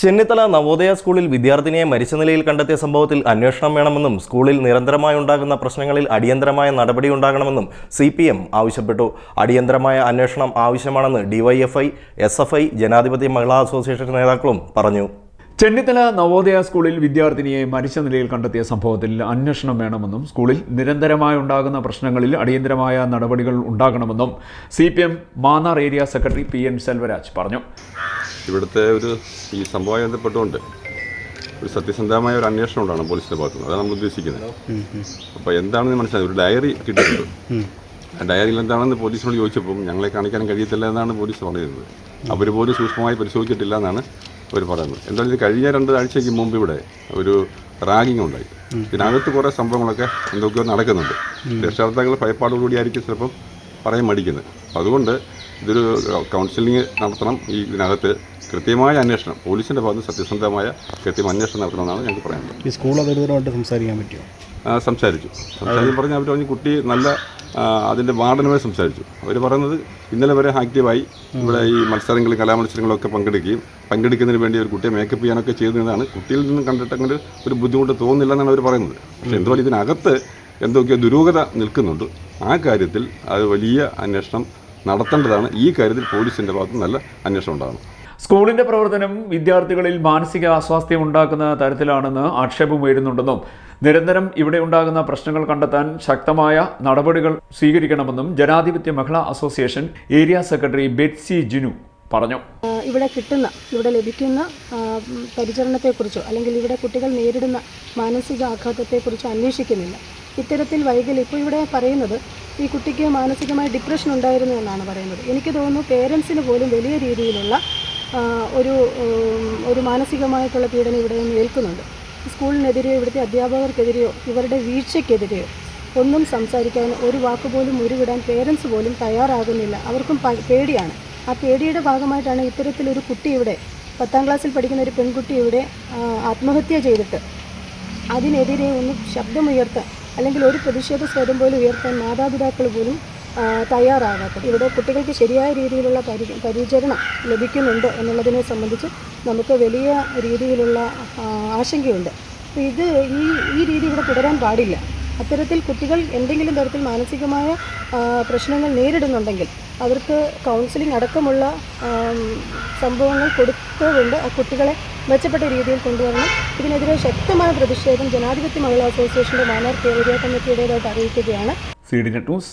ചെന്നിത്തല നവോദയ സ്കൂളിൽ വിദ്യാർത്ഥിനിയെ മരിച്ച നിലയിൽ കണ്ടെത്തിയ സംഭവത്തിൽ അന്വേഷണം വേണമെന്നും സ്കൂളിൽ നിരന്തരമായി ഉണ്ടാകുന്ന പ്രശ്നങ്ങളിൽ അടിയന്തരമായ നടപടി ഉണ്ടാകണമെന്നും സി പി എം ആവശ്യപ്പെട്ടു. അടിയന്തരമായ അന്വേഷണം ആവശ്യമാണെന്ന് ഡിവൈഎഫ്ഐ എസ് എഫ് ഐ ജനാധിപത്യ മഹിളാ അസോസിയേഷൻ നേതാക്കളും പറഞ്ഞു. ചെന്നിത്തല നവോദയ സ്കൂളിൽ വിദ്യാർത്ഥിനിയെ മരിച്ച നിലയിൽ കണ്ടെത്തിയ സംഭവത്തിൽ അന്വേഷണം വേണമെന്നും സ്കൂളിൽ നിരന്തരമായി ഉണ്ടാകുന്ന പ്രശ്നങ്ങളിൽ അടിയന്തരമായ നടപടികൾ ഉണ്ടാകണമെന്നും C P M Mannar area secretary P N Selvaraj പറഞ്ഞു. ഇവിടുത്തെ ഒരു ഈ സംഭവമായി ബന്ധപ്പെട്ടുകൊണ്ട് ഒരു സത്യസന്ധമായ ഒരു അന്വേഷണം ഉണ്ടാണ് പോലീസിന്റെ ഭാഗത്ത് അതാണ് നമ്മൾ ഉദ്ദേശിക്കുന്നത്. അപ്പോൾ എന്താണെന്ന് മനസ്സിലായി. ഒരു ഡയറി കിട്ടിയിട്ടുണ്ട്. ആ ഡയറിയിൽ എന്താണെന്ന് പോലീസിനോട് ചോദിച്ചപ്പോൾ ഞങ്ങളെ കാണിക്കാൻ കഴിയത്തില്ല എന്നാണ് പോലീസ് പറഞ്ഞിരുന്നത്. അവർ പോലും സൂക്ഷ്മമായി പരിശോധിച്ചിട്ടില്ല എന്നാണ് അവർ പറയുന്നത് എന്തായാലും ഇത് കഴിഞ്ഞ രണ്ട് ആഴ്ചയ്ക്ക് മുമ്പ് ഇവിടെ ഒരു റാഗിങ് ഉണ്ടായി. ഇതിനകത്ത് കുറേ സംഭവങ്ങളൊക്കെ എന്തൊക്കെയോ നടക്കുന്നുണ്ട്. രക്ഷാകർത്താക്കൾ ഭയപ്പാടോടുകൂടിയായിരിക്കും ചിലപ്പം പറയാൻ മടിക്കുന്നത്. അതുകൊണ്ട് ഇതൊരു കൗൺസിലിംഗ് നടത്തണം. ഈ ഇതിനകത്ത് കൃത്യമായ അന്വേഷണം പോലീസിന്റെ ഭാഗത്ത് സത്യസന്ധമായ കൃത്യമായ അന്വേഷണം നടത്തണമെന്നാണ് ഞങ്ങൾക്ക് പറയുന്നത് ഈ സ്കൂൾ അധികൃതരുമായിട്ട് സംസാരിക്കാൻ പറ്റുമോ? സംസാരിച്ചു. സംസാരിച്ചു സംസാരിച്ച് പറഞ്ഞ് അവർ പറഞ്ഞു കുട്ടി നല്ല അതിന്റെ വാർഡനുമായി സംസാരിച്ചു. അവർ പറയുന്നത് ഇന്നലെ വരെ ആക്റ്റീവായി. ഇവിടെ ഈ മത്സരങ്ങളും കലാമത്സരങ്ങളൊക്കെ പങ്കെടുക്കുകയും പങ്കെടുക്കുന്നതിന് വേണ്ടി ഒരു കുട്ടിയെ മേക്കപ്പ് ചെയ്യാനൊക്കെ ചെയ്യുന്നതാണ് കുട്ടിയിൽ നിന്നും കണ്ടിട്ട് അങ്ങനെ ഒരു ബുദ്ധിമുട്ട് തോന്നുന്നില്ല എന്നാണ് അവർ പറയുന്നത്. പക്ഷേ എന്തുപോലെ ഇതിനകത്ത് എന്തൊക്കെയോ ദുരൂഹത നിൽക്കുന്നുണ്ട്. ആ കാര്യത്തിൽ അത് വലിയ അന്വേഷണം നടത്തേണ്ടതാണ്. ഈ കാര്യത്തിൽ പോലീസിന്റെ ഭാഗത്ത് നല്ല അന്വേഷണം ഉണ്ടാകണം. സ്കൂളിന്റെ പ്രവർത്തനം വിദ്യാർത്ഥികളിൽ മാനസിക അസ്വാസ്ഥ്യം ഉണ്ടാക്കുന്ന തരത്തിലാണെന്ന് ആക്ഷേപം ഉയരുന്നുണ്ടെന്നും നിരന്തരം ഇവിടെ ഉണ്ടാകുന്ന പ്രശ്നങ്ങൾ കണ്ടെത്താൻ ശക്തമായ നടപടികൾ സ്വീകരിക്കണമെന്നും ജനാധിപത്യ മഹിളാ association area secretary Betsy Jinu പറഞ്ഞു. ഇവിടെ കിട്ടുന്ന ഇവിടെ ലഭിക്കുന്ന പരിചരണത്തെക്കുറിച്ചോ അല്ലെങ്കിൽ ഇവിടെ കുട്ടികൾ നേരിടുന്ന മാനസിക ആഘാതത്തെക്കുറിച്ചോ അന്വേഷിക്കുന്നില്ല. ഇത്തരത്തിൽ വൈകൽ ഇപ്പോൾ ഇവിടെ പറയുന്നത് ഈ കുട്ടിക്ക് മാനസികമായ ഡിപ്രഷൻ ഉണ്ടായിരുന്നു എന്നാണ് പറയുന്നത്. എനിക്ക് തോന്നുന്നു പേരൻസിന് പോലും വലിയ രീതിയിലുള്ള ഒരു ഒരു മാനസികമായിട്ടുള്ള പീഡനം ഇവിടെ നിന്ന് ഏൽക്കുന്നുണ്ട്. സ്കൂളിനെതിരെയോ ഇവിടുത്തെ അധ്യാപകർക്കെതിരെയോ ഇവരുടെ വീഴ്ചയ്ക്കെതിരെയോ ഒന്നും സംസാരിക്കാൻ ഒരു വാക്കുപോലും ഉരുവിടാൻ പേരൻസ് പോലും തയ്യാറാകുന്നില്ല. അവർക്കും പേടിയാണ്. ആ പേടിയുടെ ഭാഗമായിട്ടാണ് ഇത്തരത്തിലൊരു കുട്ടി ഇവിടെ പത്താം ക്ലാസ്സിൽ പഠിക്കുന്ന ഒരു പെൺകുട്ടി ഇവിടെ ആത്മഹത്യ ചെയ്തിട്ട് അതിനെതിരെ ഒന്ന് ശബ്ദമുയർത്താൻ അല്ലെങ്കിൽ ഒരു പ്രതിഷേധ സ്വരം പോലും ഉയർത്താൻ മാതാപിതാക്കൾ പോലും തയ്യാറാകാത്തത്. ഇവിടെ കുട്ടികൾക്ക് ശരിയായ രീതിയിലുള്ള പരി പരിചരണം ലഭിക്കുന്നുണ്ടോ എന്നുള്ളതിനെ സംബന്ധിച്ച് നമുക്ക് വലിയ രീതിയിലുള്ള ആശങ്കയുണ്ട്. ഇത് ഈ ഈ രീതി ഇവിടെ തുടരാൻ പാടില്ല. അത്തരത്തിൽ കുട്ടികൾ എന്തെങ്കിലും തരത്തിൽ മാനസികമായ പ്രശ്നങ്ങൾ നേരിടുന്നുണ്ടെങ്കിൽ അവർക്ക് കൗൺസിലിംഗ് അടക്കമുള്ള സംഭവങ്ങൾ കൊടുത്തുകൊണ്ട് ആ കുട്ടികളെ മെച്ചപ്പെട്ട രീതിയിൽ കൊണ്ടുവരണം. ഇതിനെതിരെ ശക്തമായ പ്രതിഷേധം ജനാധിപത്യ മഹിളാ അസോസിയേഷന്റെ മാനാർ കേരളീയ കമ്മിറ്റിയുടേതായിട്ട് അറിയിക്കുകയാണ്. C D news